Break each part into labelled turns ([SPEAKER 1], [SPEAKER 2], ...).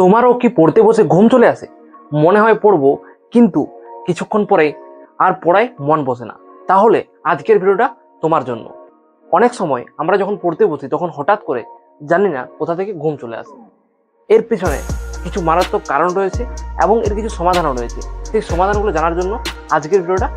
[SPEAKER 1] তোমারও কি পড়তে বসে ঘুম চলে আসে? মনে হয় পড়ব, কিন্তু কিছুক্ষণ পরে আর পড়ায় মন বসে না। তাহলে আজকের ভিডিওটা তোমার জন্য। অনেক সময় আমরা যখন পড়তে বসি, তখন হঠাৎ করে জানি না কোথা থেকে ঘুম চলে আসে। এর পিছনে কিছু মারাত্মক কারণ রয়েছে এবং এর কিছু সমাধানও রয়েছে। সেই সমাধানগুলো জানার জন্য আজকের ভিডিওটা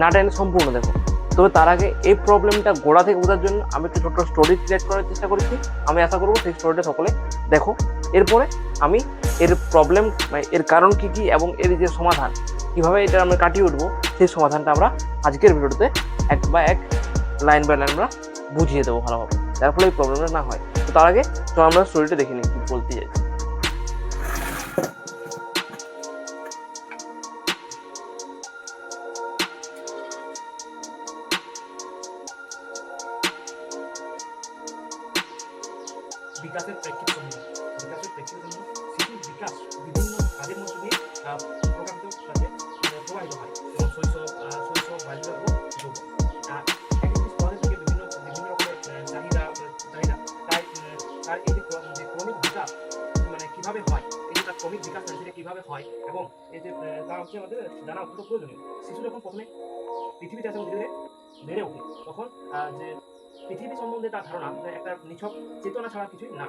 [SPEAKER 1] না টেনে সম্পূর্ণ দেখো। তবে তার আগে এই প্রবলেমটা গোড়া থেকে বোঝার জন্য আমি একটু ছোট্ট স্টোরি ক্রিয়েট করার চেষ্টা করেছি। আমি আশা করব সেই স্টোরিটা সকলে দেখো। এরপরে আমি এর প্রবলেম মানে এর কারণ কি কি এবং এর যে সমাধান, কীভাবে এটা আমরা কাটিয়ে উঠবো, সেই সমাধানটা আমরা আজকের ভিডিওতে এক বা এক লাইন বাই লাইন আমরা বুঝিয়ে দেবো ভালোভাবে, যার ফলে এই প্রবলেমটা না হয়। তো তার আগে তো আমরা স্টোরিটা দেখে নিই, কি বলতে চাইছি।
[SPEAKER 2] বিকাশের প্রেক্ষিত বিকাশের প্রেক্ষিত সমূহ শিশুর বিকাশ বিভিন্ন কাজের মধ্যে দিয়ে প্রকাশিত আহ, প্রবাহিত হয়। যেমন শৈশব শৈশব বাল্য ও যৌবন। আর এক একটি স্তরে থেকে বিভিন্ন বিভিন্ন রকমের চাহিদা চাহিদা। তাই তার এই যে ক্রমিক বিকাশ মানে কীভাবে হয় এই যে তার ক্রমিক বিকাশ সেটা কীভাবে হয় এবং এই যে তা হচ্ছে আমাদের জানা অত্যন্ত প্রয়োজনীয়। শিশু যখন প্রথমে পৃথিবীতে আসে ধীরে বেড়ে ওঠে তখন যে পৃথিবী সম্বন্ধে তার ধারণা একটা নিছক চেতনা ছাড়া কিছুই না।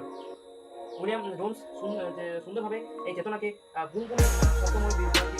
[SPEAKER 2] উইলিয়াম জোন্স সুন- সুন্দরভাবে এই চেতনাকে গুণ গুণ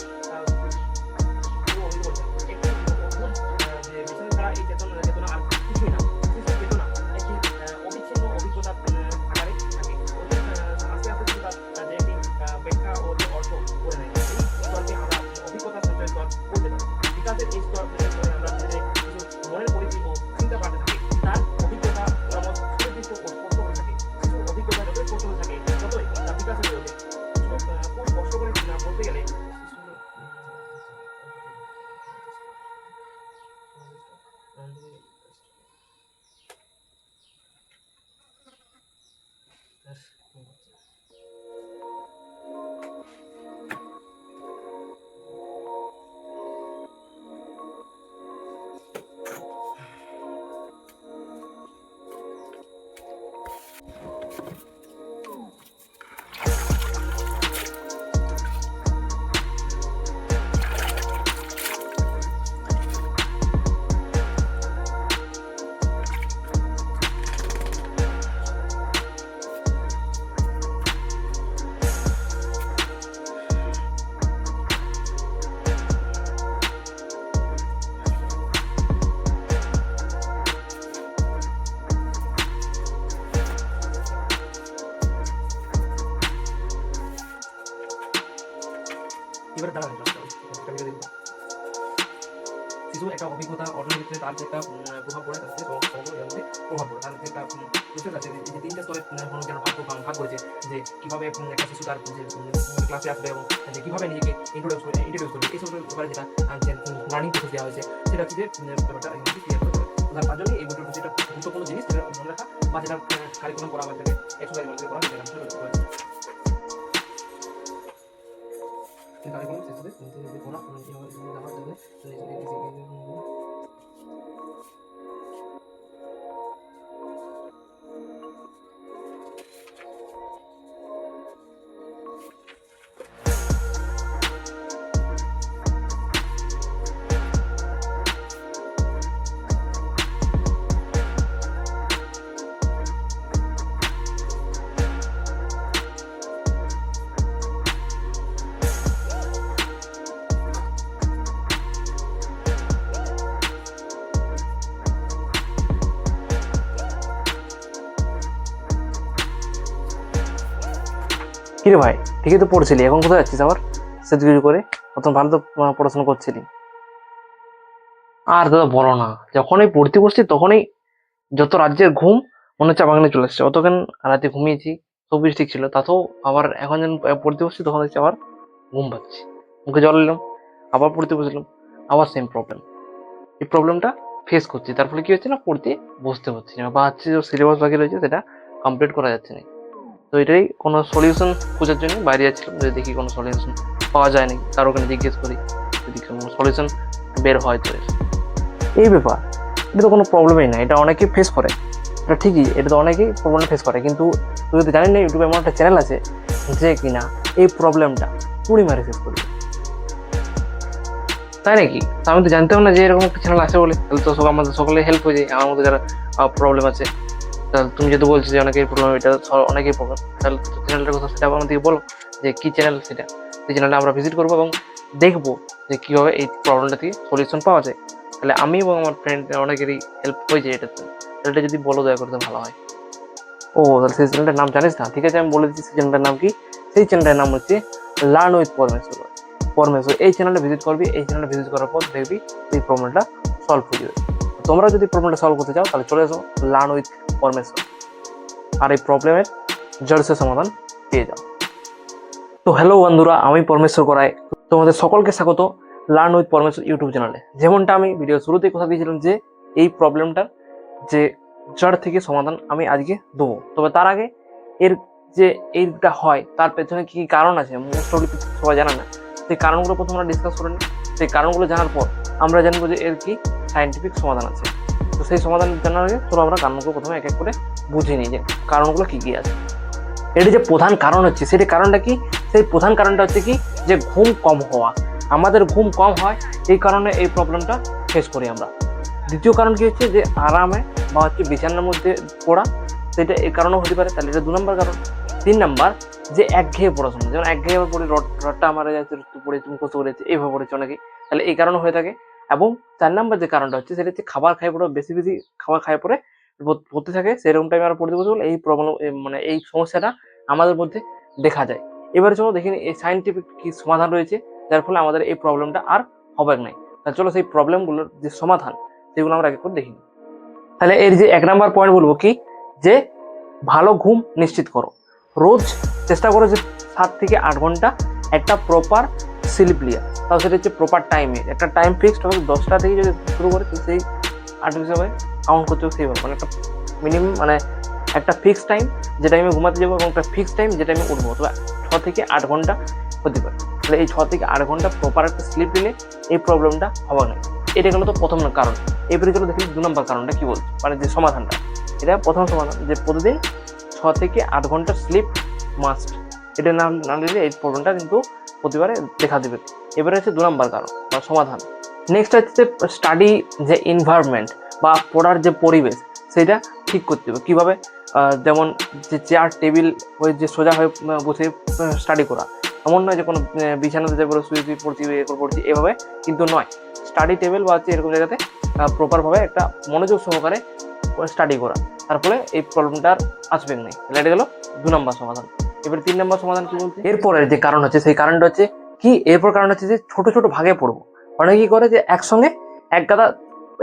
[SPEAKER 2] তার যে একটা প্রভাব পড়ে, তার যে প্রভাব পড়ে, তার যে একটা আছে এই যে তিনটা স্তরে হনুজ্ঞান ভাগ ভাগ ভাগ করেছে, যে কীভাবে একটা শিশু তার, যে ক্লাসে আসবে এবং যে কীভাবে নিজেকে ইন্ট্রোডিউস করে ইন্ট্রোডিউস করবে। এই সব ব্যাপারে যেটা লার্নিং প্রসেস দেওয়া হয়েছে, সেটা হচ্ছে যে ব্যাপারটা ক্লিয়ার করতে হবে তার জন্য এই বইটার একটা গুরুত্বপূর্ণ জিনিস যেটা মনে রাখা বা যেটা কারিকুলাম করা বা যেটাকে এক্সারসাইজ মধ্যে করা যেটা কারিকুলাম শেষ কোনো
[SPEAKER 1] কিরে ভাই? ঠিকই তো পড়ছিলি, এখন কোথায় যাচ্ছিস আবার? সে কিছু করে প্রথম ভালো তো পড়াশোনা করছিলি। আর দাদা বলো না, যখনই পড়তে বসছি তখনই যত রাজ্যের ঘুম মনে হচ্ছে বাগানে চলে এসছে। অতক্ষণ রাতে ঘুমিয়েছি সব কিছু ঠিক ছিল, তাতেও আবার এখন যখন পড়তে বসছি তখন হচ্ছে আবার ঘুম পাচ্ছি। মুখে জল নিলাম আবার পড়তে বসলাম, আবার সেম প্রবলেম এই প্রবলেমটা ফেস করছি, তার ফলে কি হচ্ছে না, পড়তে বসতে হচ্ছে না। বা হচ্ছে যে সিলেবাস বাকি রয়েছে সেটা কমপ্লিট করা যাচ্ছে না। তো এটাই কোনো সলিউশন খোঁজার জন্য বাইরে যাচ্ছিলাম যদি দেখি কোনো সলিউশন পাওয়া যায় নাকি, কারও ওখানে জিজ্ঞেস করি, যদি কোনো সলিউশন বের হয় তো। এই ব্যাপার, এটা তো কোনো প্রবলেমই না, এটা অনেকেই ফেস করে। এটা ঠিকই, এটা তো অনেকেই প্রবলেম ফেস করে, কিন্তু তুই যদি জানিস না ইউটিউবে এমন একটা চ্যানেল আছে, যে কিনা এই প্রবলেমটা পুরি মারি ফেস করবে। তাই নাকি? আমি তো জানতাম না যে এরকম একটা চ্যানেল আছে বলে, তাহলে তো আমাদের সকলে হেল্প হয়ে যায়, আমার মধ্যে যারা প্রবলেম আছে। তাহলে তুমি যেহেতু বলছো যে অনেকের প্রবলেম এটা অনেকেই প্রবলেম তাহলে চ্যানেলটার কথা সেটা আমাদেরকে বলো যে কি চ্যানেল সেটা। সেই চ্যানেলটা আমরা ভিজিট করব এবং দেখব যে কীভাবে এই প্রবলেমটা থেকে সলিউশন পাওয়া যায়। তাহলে আমি এবং আমার ফ্রেন্ড অনেকেরই হেল্প হয়ে যায় এটাতে এটা যদি বলো, দয়া করতে ভালো হয়। ও, তাহলে সেই চ্যানেলটার নাম জানিস না? ঠিক আছে, আমি বলে দিচ্ছি সেই চ্যানেলটার নাম কি? সেই চ্যানেলটার নাম হচ্ছে লার্ন উইথ পরমেশ্বর পরমেশ্বর এই চ্যানেলটা ভিজিট করবি, এই চ্যানেলটা ভিজিট করার পর দেখবি এই প্রবলেমটা সলভ হয়ে যাবে। তোমরা যদি প্রবলেমটা সলভ করতে চাও, তাহলে চলে এসো লার্ন উইথ পরমেশ্বর আর এই প্রবলেমের জড়সে সমাধান পেয়ে যাও। তো হ্যালো বন্ধুরা, আমি পরমেশ্বর করাই। তোমাদের সকলকে স্বাগত লার্ন উইথ পরমেশ্বর ইউটিউব চ্যানেলে যেমনটা আমি ভিডিও শুরুতেই কথা দিয়েছিলাম যে, এই প্রবলেমটার যে জড় থেকে সমাধান আমি আজকে দেবো। তবে তার আগে এর যে এইটা হয়, তার পেছনে কি কি কারণ আছে মোস্ট সবাই জানে না। সেই কারণগুলো প্রথমে আমরা ডিসকাস করে নিই। সেই কারণগুলো জানার পর আমরা জানব যে এর কি সাইন্টিফিক সমাধান আছে। তো সেই সমাধান জানার আগে চলো আমরা কারণগুলো প্রথমে এক এক করে বুঝে নিই যে কারণগুলো কী কী আছে। এর যে প্রধান কারণ হচ্ছে, সেটি কারণটা কি? সেই প্রধান কারণটা হচ্ছে কি? যে ঘুম কম হওয়া। আমাদের ঘুম কম হয়, এই কারণে এই প্রবলেমটা ফেস করি আমরা। দ্বিতীয় কারণ কি হচ্ছে? যে আরামে বা হচ্ছে বিছানার মধ্যে পড়া, সেটা এই কারণেও হতে পারে, তাহলে এটা দু নম্বর কারণ। তিন নাম্বার যে একঘেয়ে পড়াশোনা, যেমন একঘেয়ে পড়ে রড, রডটা মারা যাচ্ছে একটু পড়েছি, মুখস্থ করেছে, এইভাবে পড়েছে অনেকে তাহলে এই কারণে হয়ে থাকে। এবং চার নাম্বার যে কারণটা হচ্ছে, সেটা হচ্ছে খাবার খাই পড়ে বেশি বেশি খাবার খাই পরে পড়তে থাকে, সেরকম টাইমে আমরা পড়তে বসে এই প্রবলেম মানে এই সমস্যাটা আমাদের মধ্যে দেখা যায়। এবারে চলো দেখি এই সাইন্টিফিক কি সমাধান রয়েছে, যার ফলে আমাদের এই প্রবলেমটা আর হবে নাই। তাহলে চলো সেই প্রবলেমগুলোর যে সমাধান, সেগুলো আমরা এক করে দেখি তাহলে এর যে এক নাম্বার পয়েন্ট বলব কি? যে ভালো ঘুম নিশ্চিত করো। রোজ চেষ্টা করো যে সাত থেকে আট ঘণ্টা একটা প্রপার স্লিপ লিয়া তাও সেটা হচ্ছে প্রপার টাইমে একটা টাইম ফিক্সড হবে, দশটা থেকে যদি শুরু করে, তো সেই আট হিসাবে কাউন্ট করতে হবে। সেইভাবে মানে একটা মিনিমাম মানে একটা ফিক্স টাইম যে টাইমে ঘুমাতে যাব এবং একটা ফিক্সড টাইম যে টাইমে উঠবো। অথবা ছ থেকে আট ঘণ্টা হতে পারে। তাহলে এই ছ থেকে আট ঘণ্টা প্রপার একটা স্লিপ নিলে এই প্রবলেমটা হবে না এটা গেলো তো প্রথম কারণ। এবারে চলো দেখি দু নম্বর কারণটা কী বলছে? মানে যে সমাধানটা। এটা প্রথম সমাধান, যে প্রতিদিন ছ থেকে আট ঘণ্টা স্লিপ মাস্ট এটা না না নিলে এই প্রবলেমটা কিন্তু প্রতিবারে দেখা দেবে। এবারে হচ্ছে দু নম্বর কারণ বা সমাধান। নেক্সট হচ্ছে স্টাডি যে এনভায়রনমেন্ট বা পড়ার যে পরিবেশ, সেটা ঠিক করতে হবে। কীভাবে? যেমন যে চেয়ার টেবিল হয়ে যে সোজা হয়ে বসে স্টাডি করা। এমন নয় যে কোনো বিছানাতে যে শুয়ে শুয়ে পড়ছি পড়ছি, এভাবে কিন্তু নয়। স্টাডি টেবিল বা হচ্ছে এরকম জায়গাতে প্রপারভাবে একটা মনোযোগ সহকারে স্টাডি করা। তার ফলে এই প্রবলেমটা আর আসবে না তাহলে এটা গেলো দু নম্বর সমাধান। এবার তিন নম্বর সমাধান কি বলতে এরপরের যে কারণ হচ্ছে, সেই কারণটা হচ্ছে কি? এরপর কারণ হচ্ছে যে ছোট ছোট ভাগে পড়ব। অনেকে কি করে? যে একসঙ্গে এক গাদা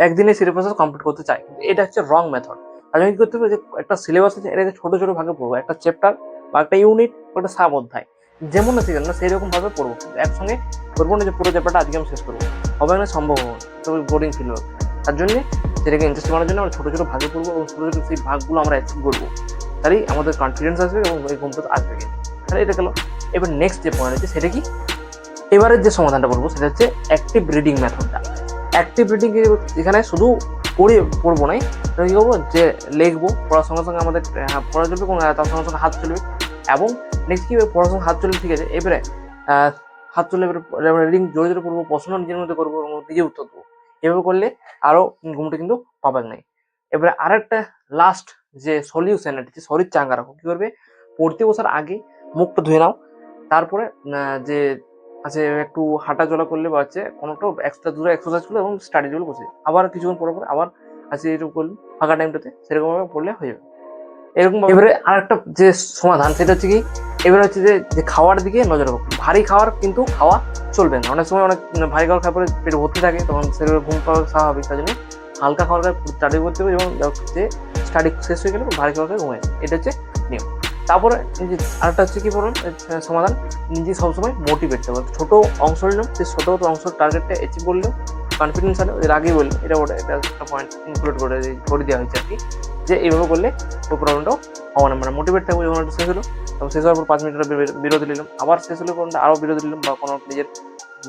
[SPEAKER 1] একদিনে সিলেবাস কমপ্লিট করতে চায় এটা হচ্ছে রং মেথড আর আমি কি করতে হবে যে একটা সিলেবাস আছে এটাকে ছোট ছোট ভাগে পড়ব। একটা চ্যাপ্টার বা একটা ইউনিট বা একটা সাব অধ্যায় যেমন আছে কেন সেই রকম ভাবে পড়ব। একসঙ্গে করব না যে পুরো চ্যাপ্টারটা আজকে আমি শেষ করব। হবে না, সম্ভব হবে তবে বোরিং ফিল হবে। তার জন্য সেটাকে ইন্টারেস্ট করার জন্য আমরা ছোটো ছোটো ভাগে পড়ব এবং ছোটো ছোটো সেই ভাগগুলো আমরা অ্যাচিভ করব। তাহলেই আমাদের কনফিডেন্স আসবে এবং এই ঘুমটা আসবে তাহলে এটা গেল। এবার নেক্সট যে পয়েন্ট আছে, সেটা কি? এবারের যে সমাধানটা বলব, সেটা হচ্ছে অ্যাক্টিভ রিডিং মেথডটা অ্যাক্টিভ রিডিং এখানে শুধু পড়ে, পড়ব নাই কী করব? যে লিখব, পড়ার সঙ্গে সঙ্গে আমাদের পড়া চলবে এবং তার সঙ্গে সঙ্গে হাত চলবে। এবং নেক্সট কি পড়ার সঙ্গে হাত চলবে, ঠিক আছে। এবারে হাত চলে এবারে রিডিং জোরে জোরে পড়ব, প্রশ্ন নিজের মধ্যে করব এবং নিজে উত্তর দেবো। এভাবে করলে আরও ঘুমটা কিন্তু পাবেন নাই। এবারে আরেকটা লাস্ট যে সলিউশন এটা হচ্ছে শরীর চাঙ্গা রাখো কী করবে? পড়তে বসার আগে মুখটা ধুয়ে নাও। তারপরে যে আছে একটু হাঁটা চলা করলে বা হচ্ছে কোনোটা এক্সট্রা দূরে এক্সারসাইজ করলে এবং স্টাডি টেবিল বসে আবার কিছুক্ষণ পরে পরে আবার আছে এরকম করলে ফাঁকা টাইমটাতে সেরকমভাবে পড়লে হয়ে যাবে। এরকম এবারে আরেকটা যে সমাধান সেটা হচ্ছে কি এবারে হচ্ছে যে যে খাওয়ার দিকে নজর রাখো ভারী খাওয়ার কিন্তু খাওয়া চলবে না। অনেক সময় অনেক ভারী খাবার খাওয়ার পরে পেট ভর্তি থাকে, তখন সেরকম ঘুম পাওয়া স্বাভাবিক। তার জন্য হালকা খাবার স্টাডি করতে হবে এবং যে স্টাডি শেষ হয়ে গেলে ভারী খাবার খেয়ে ঘুমায়। এটা হচ্ছে নিয়ম। তারপরে যে আরেকটা হচ্ছে কী বলুন? সমাধান নিজে সবসময় মোটিভেট হবে ছোটো অংশ নিলাম সেই ছোটো অংশ টার্গেটটা অ্যাচিভ করলেও কনফিডেন্স আনে এর আগেই বললাম, এটা ওটা, এটা একটা পয়েন্ট ইনক্লুড করে করে দেওয়া হয়েছে আর কি। যে এইভাবে করলে ওই প্রবলেমটাও হওয়া না। মানে মোটিভেট থাকবে যখন শেষ হলো তখন শেষ হওয়ার পর পাঁচ মিনিট বিরতি নিলাম। আবার শেষ হলে কোনটা? আরও বিরতি নিলাম বা কোনো নিজের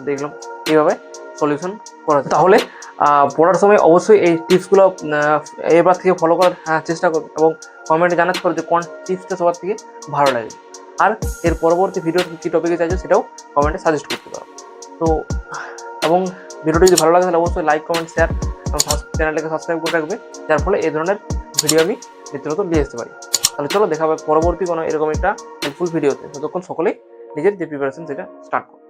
[SPEAKER 1] দেখলাম। এইভাবে সলিউশন করা তাহলে পড়ার সময় অবশ্যই এই টিপসগুলো এবার থেকে ফলো করার হ্যাঁ, চেষ্টা করবে এবং কমেন্টে জানাতে পারো যে কোন টিপসটা সবার থেকে ভালো লাগে। আর এর পরবর্তী ভিডিও কী টপিকে চাইছো সেটাও কমেন্টে সাজেস্ট করতে পারো। তো, এবং ভিডিওটি যদি ভালো লাগে তাহলে অবশ্যই লাইক কমেন্ট শেয়ার এবং চ্যানেলটাকে সাবস্ক্রাইব করে রাখবে। যার ফলে এই ধরনের ভিডিও আমি নিত্যত নিয়ে আসতে পারি। তাহলে চলো দেখা হবে পরবর্তী কোনো এরকম একটা হেল্পফুল ভিডিওতে যতক্ষণ সকলেই নিজের যে প্রিপারেশন সেটা স্টার্ট করো।